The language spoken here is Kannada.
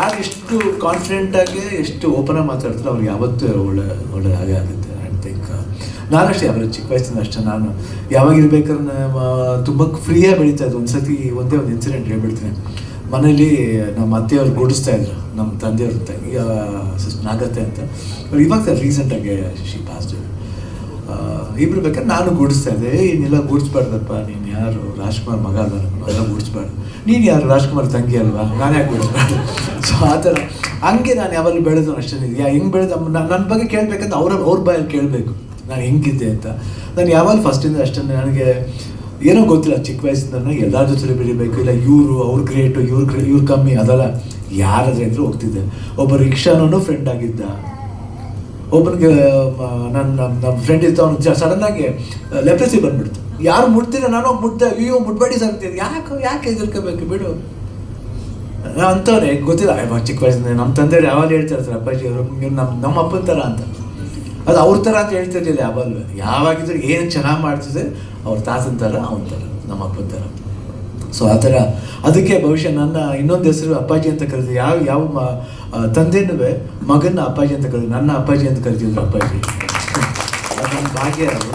ಯಾರು ಎಷ್ಟು ಕಾನ್ಫಿಡೆಂಟ್ ಆಗಿ ಎಷ್ಟು ಓಪನ್ ಆಗಿ ಮಾತಾಡ್ತಾರೆ ಅವ್ರಿಗೆ ಯಾವತ್ತೂ ಒಳ್ಳೆ ಒಳ್ಳೆ ಹಾಗೆ ಆಗುತ್ತೆ ಐ ಥಿಂಕ್ ನಾನಷ್ಟೇ ಅವರು ಚಿಕ್ಕ ವಯಸ್ಸಿಂದ ಅಷ್ಟೇ ನಾನು ಯಾವಾಗ ಇರ್ಬೇಕಾದ್ರೆ ತುಂಬ ಫ್ರೀಯಾಗಿ ಬೆಳೀತಾ ಇದ್ದು. ಒಂದ್ಸತಿ ಒಂದೇ ಒಂದು ಇನ್ಸಿಡೆಂಟ್ ಹೇಳ್ಬಿಡ್ತೀನಿ. ಮನೇಲಿ ನಮ್ಮ ಅತ್ತೆಯವ್ರು ಗೂಡಿಸ್ತಾ ಇದ್ರು, ನಮ್ಮ ತಂದೆಯವ್ರ ತಂಗಿ ಸಿಸ್ಟರ್ ನಾಗತ್ತೆ ಅಂತ. ಇವಾಗ ರೀಸೆಂಟಾಗಿ ಶಿ ಪಾಸ್ಟ್ ಇಬ್ರು ಬೇಕಾದ್ರೆ ನಾನು ಗೂಡಿಸ್ತಾ ಇದ್ದೆ. ಏನೆಲ್ಲ ಗೂಡಿಸ್ಬಾರ್ದಪ್ಪ, ನೀನು ಯಾರು? ರಾಜ್ಕುಮಾರ್ ಮಗ ಅಲ್ಲ ಎಲ್ಲ ಗುಡಿಸ್ಬಾರ್ದು. ನೀನು ಯಾರು? ರಾಜ್ಕುಮಾರ್ ತಂಗಿ ಅಲ್ವಾ? ನಾನು ಯಾಕೆ ಗೂಡಿಸ್ಬಾರ್ದು? ಸೊ ಆ ಥರ. ಹಂಗೆ ನಾನು ಯಾವಾಗಲೂ ಬೆಳೆದು ಅಷ್ಟೇ. ಯಾ, ಹೆಂಗೆ ಬೆಳೆದ ನನ್ನ ಬಗ್ಗೆ ಕೇಳಬೇಕಂತ ಅವ್ರ ಅವ್ರ ಬಾಯಲ್ಲಿ ಕೇಳಬೇಕು. ನಾನು ಹೆಂಗಿದ್ದೆ ಅಂತ. ನಾನು ಯಾವಾಗ ಫಸ್ಟಿಂದ ಅಷ್ಟೇ. ನನಗೆ ಏನೋ ಗೊತ್ತಿಲ್ಲ, ಚಿಕ್ಕ ವಯಸ್ಸಿಂದ ಎಲ್ಲರ ಜೊತೆ ಬೆಳಿಬೇಕು ಇಲ್ಲ, ಇವರು, ಅವ್ರ ಗ್ರೇಟು ಇವ್ರು ಇವ್ರು ಕಮ್ಮಿ, ಅದಲ್ಲ ಯಾರಾದ್ರೆ ಇದ್ರೂ ಹೋಗ್ತಿದ್ದೆ. ಒಬ್ಬ ರಿಕ್ಷಾನೂ ಫ್ರೆಂಡ್ ಆಗಿದ್ದ. ಒಬ್ಬನಿಗೆ ನನ್ನ ನಮ್ಮ ಫ್ರೆಂಡ್ ಇತ್ತು ಅವ್ನು ಸಡನ್ ಆಗಿ ಲೆಪ್ರೆಸಿ ಬಂದ್ಬಿಡ್ತು. ಯಾರು ಮುಟ್ತೀರ ನಾನು ಮುಟ್ದೆ, ಅಯ್ಯೋ, ಮುಟ್ಬೇಡಿ ಸರ್ ಅಂತೀನಿ ಯಾಕೆ ಯಾಕೆ ಎದುರ್ಕೋಬೇಕು ಬಿಡು. ಅಂತವ್ರೆ, ಗೊತ್ತಿಲ್ಲ. ಚಿಕ್ಕ ವಯಸ್ಸಿನ ನಮ್ಮ ತಂದೆಯವ್ರು ಯಾವಾಗ ಹೇಳ್ತಾರೆ ಸರ್ ಅಪ್ಪಾಜಿ ಅವರು ನೀವು ನಮ್ಮ ನಮ್ಮ ಅಪ್ಪನ ಥರ ಅಂತ. ಅದು ಅವ್ರ ಥರ ಅಂತ ಹೇಳ್ತಿರ್ಲಿಲ್ಲ ಯಾವಾಗಲೂ. ಯಾವಾಗಿದ್ರು ಏನು ಚೆನ್ನಾಗಿ ಮಾಡ್ತಿದ್ರೆ ಅವ್ರ ತಾತನ ಥರ ಅವನ ಥರ ನಮ್ಮ ಅಪ್ಪನ ಥರ ಸೊ ಆ ಥರ ಅದಕ್ಕೆ ಬಹುಶಃ ನನ್ನ ಇನ್ನೊಂದು ಹೆಸರು ಅಪ್ಪಾಜಿ ಅಂತ ಕರೀತೀವಿ ಯಾವ ಯಾವ ಮ- ತಂದೆನೂ ಮಗನ ಅಪ್ಪಾಜಿ ಅಂತ ಕರೀತೀವಿ ನನ್ನ ಅಪ್ಪಾಜಿ ಅಂತ ಕರಿತಿದ್ರು ಅಪ್ಪಾಜಿ. ನನ್ನ ಭಾಗ್ಯ ಅದು